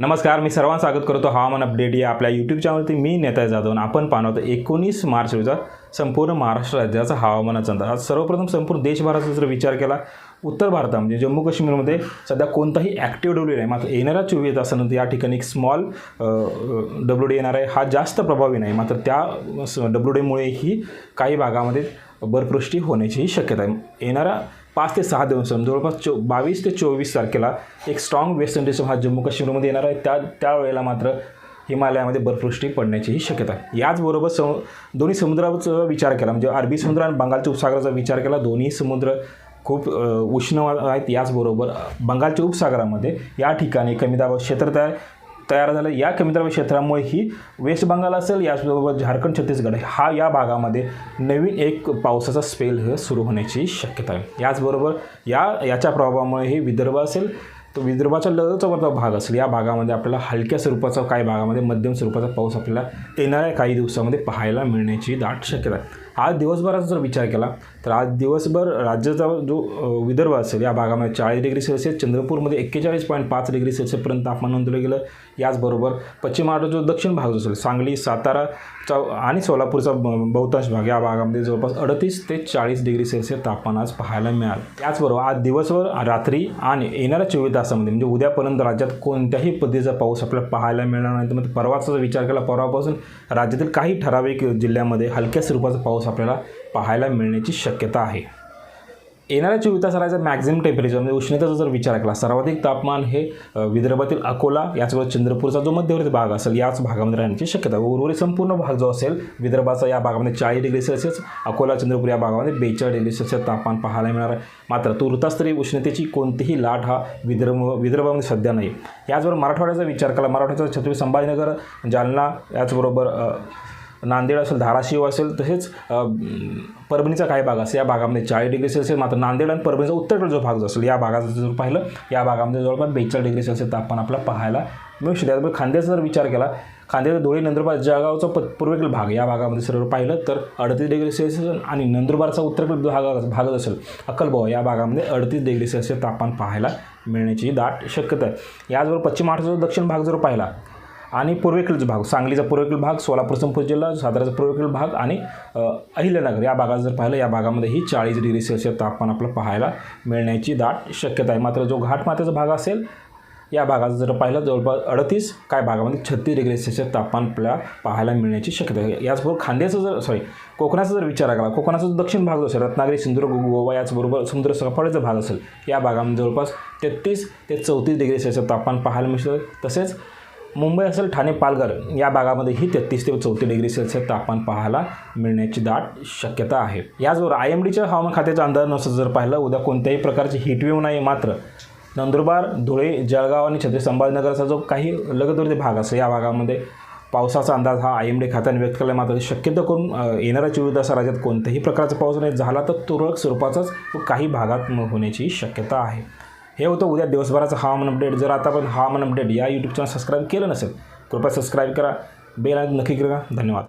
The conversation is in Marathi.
नमस्कार मी सर्वांचं स्वागत करतो हवामान अपडेट या आपल्या यूट्यूब चॅनलवरती मी नेता जाधव आणि आपण पाहणार आहोत एकोणीस मार्च रोजा संपूर्ण महाराष्ट्र राज्याचा हवामानाचा अंदाज. आज सर्वप्रथम संपूर्ण देशभराचा जर विचार केला उत्तर भारतात म्हणजे जम्मू काश्मीरमध्ये सध्या कोणताही ॲक्टिव्ह डब्ल्यू नाही मात्र येणाऱ्या चोवीस तासानंतर या ठिकाणी एक स्मॉल डब्ल्यू डी येणार आहे. हा जास्त प्रभावी नाही मात्र त्या डब्ल्यू डीमुळे ही काही भागामध्ये बर्फवृष्टी होण्याचीही शक्यता आहे. येणाऱ्या पाच ते सहा दिवस म्हणजे जवळपास चो बावीस ते चोवीस तारखेला एक स्ट्रॉंग वेस्टर्न डिस्टर्ब हा जम्मू काश्मीरमध्ये येणार आहे. त्या त्यावेळेला मात्र हिमालयामध्ये बर्फवृष्टी पडण्याचीही शक्यता आहे. याचबरोबर सम दोन्ही समुद्राचा विचार केला. म्हणजे अरबी समुद्र आणि बंगालच्या उपसागराचा विचार केला. दोन्ही समुद्र खूप उष्ण आहेत. याचबरोबर बंगालच्या उपसागरामध्ये या ठिकाणी कमी दाब क्षेत्र तयार तयार झालं. या कमी दाब क्षेत्रामुळे ही वेस्ट बंगाल असेल याचबरोबर झारखंड छत्तीसगड हा या भागामध्ये नवीन एक पावसाचा स्पेल हे सुरू होण्याची शक्यता आहे. याचबरोबर या याच्या प्रभावामुळे हे विदर्भ असेल तो विदर्भाच्या लगतचा भाग असेल या भागामध्ये आपल्याला हलक्या स्वरूपाचा काही भागामध्ये मध्यम स्वरूपाचा पाऊस आपल्याला येणाऱ्या काही दिवसामध्ये पाहायला मिळण्याची दाट शक्यता आहे. आज दिवसभराचा जर विचार केला तर आज दिवसभर राज्याचा जो विदर्भ असेल या भागामध्ये चाळीस डिग्री सेल्सिअस चंद्रपूरमध्ये एक्केचाळीस पॉईंट पाच डिग्री सेल्सिअसपर्यंत तापमान नोंदवलं गेलं. याचबरोबर पश्चिम महाराष्ट्र जो दक्षिण भाग जो असेल सांगली साताराचा आणि सोलापूरचा ब- बहुतांश भाग या भागामध्ये जवळपास अडतीस ते चाळीस डिग्री सेल्सिअस तापमान आज पाहायला मिळालं. त्याचबरोबर आज दिवसभर रात्री आणि येणाऱ्या चोवीस तासामध्ये म्हणजे उद्यापर्यंत राज्यात कोणत्याही पद्धतीचा पाऊस आपल्याला पाहायला मिळणार नाही. तर मग परवाचा जर विचार केला परवापासून राज्यातील काही ठराविक जिल्ह्यामध्ये हलक्या स्वरूपाचा पाऊस आपल्याला पाहायला मिळण्याची शक्यता शक्यता आहे. येणाऱ्या चोवीस तास मॅक्झिमम टेम्परेचर म्हणजे उष्णतेचा जर विचार केला सर्वाधिक तापमान हे विदर्भातील अकोला याचबरोबर चंद्रपूरचा जो मध्यवर्ती भाग असेल याच भागामध्ये राहण्याची शक्यता उर्वरित संपूर्ण भाग जो असेल विदर्भाचा या भागामध्ये चाळीस डिग्री सेल्सिअस अकोला चंद्रपूर या भागामध्ये बेचाळीस डिग्री सेल्सिअस तापमान पाहायला मिळणार आहे. मात्र तुर्तास तरी उष्णतेची कोणतीही लाट हा विदर्भ विदर्भामध्ये सध्या नाही. याचबरोबर मराठवाड्याचा विचार केला मराठवाड्याचा छत्रपती संभाजीनगर जालना याचबरोबर नांदेड असेल धाराशिव असेल तसेच परभणीचा काही भाग असेल या भागामध्ये चाळीस डिग्री सेल्सिअस मात्र नांदेड आणि परभणीचा उत्तरेकडे जो भाग जो असेल या भागाचा जर पाहिलं या भागामध्ये जवळपास बेचाळीस डिग्री सेल्सिअस तापमान आपल्याला पाहायला मिळू शकते. त्याचबरोबर खांद्याचा जर विचार केला खांद्याचा धुळे नंदुरबार जळगावचा प पूर्वेकडील भाग या भागामध्ये सर्व पाहिलं तर अडतीस डिग्री सेल्सिअस आणि नंदुरबारचा उत्तरेकडील भाग भाग असेल अक्कलगाव या भागामध्ये अडतीस डिग्री सेल्सिअस तापमान पाहायला मिळण्याची दाट शक्यता आहे. याचबरोबर पश्चिम महाराष्ट्राचा दक्षिण भाग जर पाहिला आणि पूर्वेकडील भाग सांगलीचा पूर्वेकडील भाग सोलापूर संपूर्ण जिल्हा साताराचा पूर्वेकडील भाग आणि अहिल्यानगर. या भागात जर पाहिलं या भागामध्ये ही चाळीस डिग्री सेल्सिअस तापमान आपल्याला पाहायला मिळण्याची दाट शक्यता आहे. मात्र जो घाटमाथ्याचा भाग असेल या भागात जर पाहिलं जवळपास अडतीस काय भागामध्ये छत्तीस डिग्री सेल्सिअस तापमान आपल्याला पाहायला मिळण्याची शक्यता आहे. याचबरोबर खांद्याचा जर सॉरी कोकणाचा जर विचार केला कोकणाचा जो दक्षिण भाग जो असेल रत्नागिरी सिंधुदुर्ग गोवा याचबरोबर समुद्र सफाळीचा भाग असेल या भागामध्ये जवळपास तेहतीस ते चौतीस डिग्री सेल्सिअस तापमान पाहायला मिळतं. तसेच मुंबई असेल ठाणे पालघर या भागामध्येही तेहतीस ते चौतीस डिग्री सेल्सिअस तापमान पाहायला मिळण्याची दाट शक्यता आहे. याचबरोबर आय एम डीच्या हवामान खात्याच्या अंदाजानुसार जर पाहिलं उद्या कोणत्याही प्रकारची हिटवेव नाही मात्र नंदुरबार धुळे जळगाव आणि छत्रपती संभाजीनगरचा जो काही लगतवरती भाग असेल या भागामध्ये पावसाचा अंदाज हा आय एम डी खात्याने व्यक्त केला. मात्र शक्यतो करून येणाऱ्या चोवीस तासा राज्यात कोणत्याही प्रकारचा पाऊस नाही झाला तर तुरळक स्वरूपाचाच काही भागात होण्याची शक्यता आहे. हे होतं उद्या दिवसभराचं हवामान अपडेट जर आता आपण हवामान अपडेट या यूट्यूब चॅनल सबस्क्राईब केलं नसेल कृपया सबस्क्राईब करा. बेल नक्की करा. धन्यवाद.